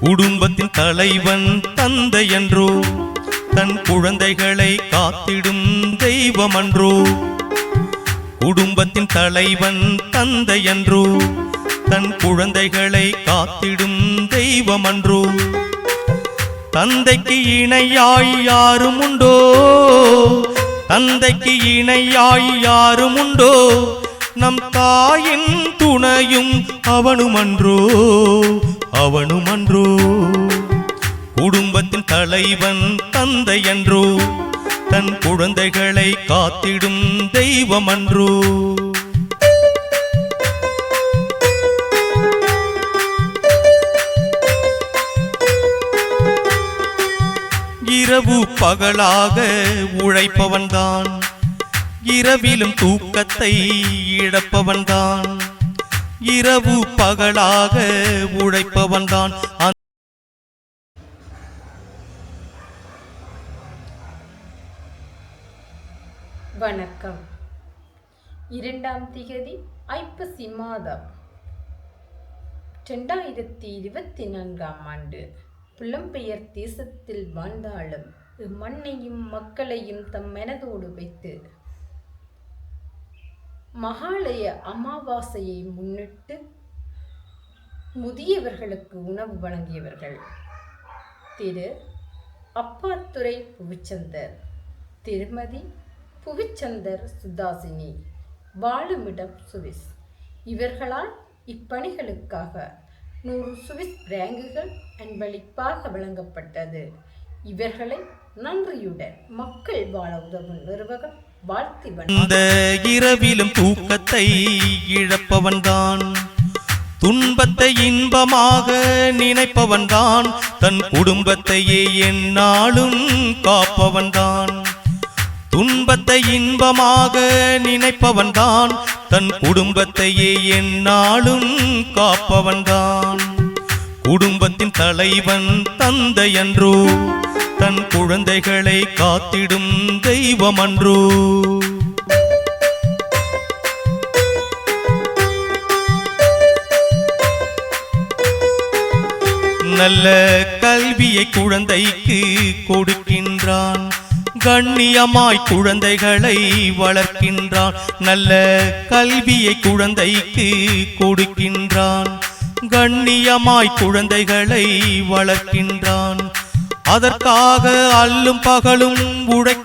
குடும்பத்தின் தலைவன் தந்தை என்றோ தன் குழந்தைகளை காத்திடும் தெய்வம் அன்றோ. குடும்பத்தின் தலைவன் தந்தை என்றோ தன் குழந்தைகளை காத்திடும் தெய்வம் அன்றோ. தந்தைக்கு இணையாய் யாரும் உண்டோ? தந்தைக்கு இணையாய் யாரும் உண்டோ? நம் தாயின் துணையும் அவனுமன்றோ அவனுமன்றோ குடும்பத்தின் தலைவன் தந்தை என்றோ தன் குழந்தைகளை காத்திடும் தெய்வமன்றோ. இரவு பகலாக உழைப்பவன்தான். இரவிலும் தூக்கத்தை இழப்பவன்தான். இரவு பகலாக உழைப்பவன்தான் வணக்கம். இரண்டாம் திகதி ஐப்பசி மாதம். ரெண்டாயிரத்தி இருபத்தி நான்காம் ஆண்டு புலம்பெயர் தேசத்தில் வாழ்ந்தாலும் இம்மண்ணையும் மக்களையும் தம் மனதோடு வைத்து மகாலய அமாவாசையை முன்னிட்டு முதியவர்களுக்கு உணவு வழங்கியவர்கள் திரு அப்பாத்துறை புவிச்சந்தர் திருமதி புவிச்சந்தர் சுதாசினி வாழுமிடம் சுவிஸ். இவர்களால் இப்பணிகளுக்காக நூறு சுவிஸ் ரேங்குகள் அன்பளிப்பாக வழங்கப்பட்டது. இவர்களை நன்றியுடன் மக்கள் வாழ உதவும் நிறுவகம் வாழ்த்தி அந்த இரவிலும் தூக்கத்தை இழப்பவன்தான். துன்பத்தை இன்பமாக நினைப்பவன்தான். தன் குடும்பத்தையே என்னாலும் காப்பவன்தான். துன்பத்தை இன்பமாக நினைப்பவன்தான். தன் குடும்பத்தையே என்னாலும் காப்பவன்தான். குடும்பத்தின் தலைவன் தந்தையன்றோ தன் குழந்தைகளை காத்திடும் தெய்வமன்றோ? நல்ல கல்வியை குழந்தைக்கு கொடுக்கின்றான். கண்ணியமாய் குழந்தைகளை வளர்க்கின்றான். நல்ல கல்வியை குழந்தைக்கு கொடுக்கின்றான். கண்ணியமாய் குழந்தைகளை வளர்க்கின்றான். அதற்காக அல்லும் பகலும் உடக்கி